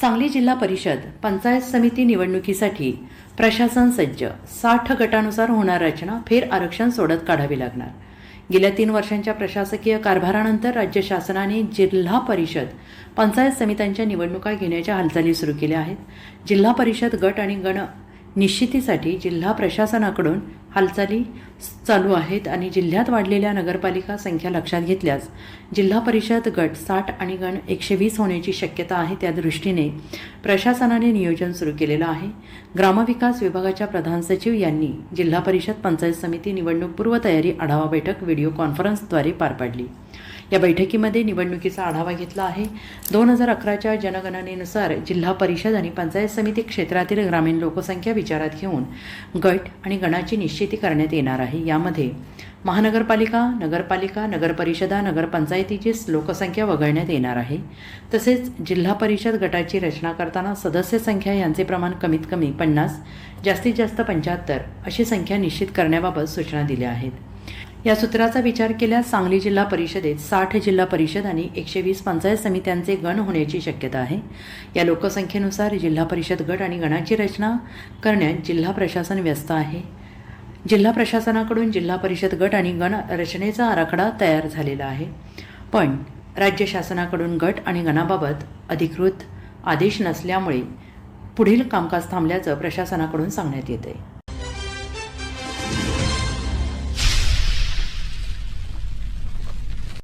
सांगली जिल्हा परिषद पंचायत समिती निवडणुकीसाठी प्रशासन सज्ज. साठ गटानुसार होणार रचना फेर आरक्षण सोडत काढावी लागणार. गेल्या तीन वर्षांच्या प्रशासकीय कारभारानंतर राज्य शासनाने जिल्हा परिषद पंचायत समित्यांच्या निवडणुका घेण्याच्या हालचाली सुरू केल्या आहेत. जिल्हा परिषद गट आणि गण निश्चितीसाठी जिल्हा प्रशासनाकडून हालचाली चालू आहेत आणि जिल्ह्यात वाढलेल्या नगरपालिका संख्या लक्षात घेतल्यास जिल्हा परिषद गट साठ आणि गण एकशे वीस होण्याची शक्यता आहे त्या दृष्टीने प्रशासनाने नियोजन सुरू केलेलं आहे. ग्रामविकास विभागाच्या प्रधान सचिव यांनी जिल्हा परिषद पंचायत समिती निवडणूक पूर्वतयारी आढावा बैठक व्हिडिओ कॉन्फरन्सद्वारे पार पाडली. या बैठकीमध्ये निवडणुकीचा आढावा घेतला आहे. दोन हजार अकराच्या जनगणनेनुसार जिल्हा परिषद आणि पंचायत समिती क्षेत्रातील ग्रामीण लोकसंख्या विचारात घेऊन गट आणि गणाची निश्चिती करण्यात येणार आहे. यामध्ये महानगरपालिका नगरपालिका नगरपरिषदा नगरपंचायतीची लोकसंख्या वगळण्यात येणार आहे. तसेच जिल्हा परिषद गटाची रचना करताना सदस्य संख्या यांचे प्रमाण कमीत कमी पन्नास जास्तीत जास्त पंच्याहत्तर अशी संख्या निश्चित करण्याबाबत सूचना दिल्या आहेत. या सूत्राचा विचार केल्यास सांगली जिल्हा परिषदेत साठ जिल्हा परिषद आणि एकशे वीस पंचायत समित्यांचे गण होण्याची शक्यता आहे. या लोकसंख्येनुसार जिल्हा परिषद गट आणि गणाची रचना करण्यात जिल्हा प्रशासन व्यस्त आहे. जिल्हा प्रशासनाकडून जिल्हा परिषद गट आणि गण रचनेचा आराखडा तयार झालेला आहे. पण राज्य शासनाकडून गट आणि गणाबाबत अधिकृत आदेश नसल्यामुळे पुढील कामकाज थांबल्याचं प्रशासनाकडून सांगण्यात येत आहे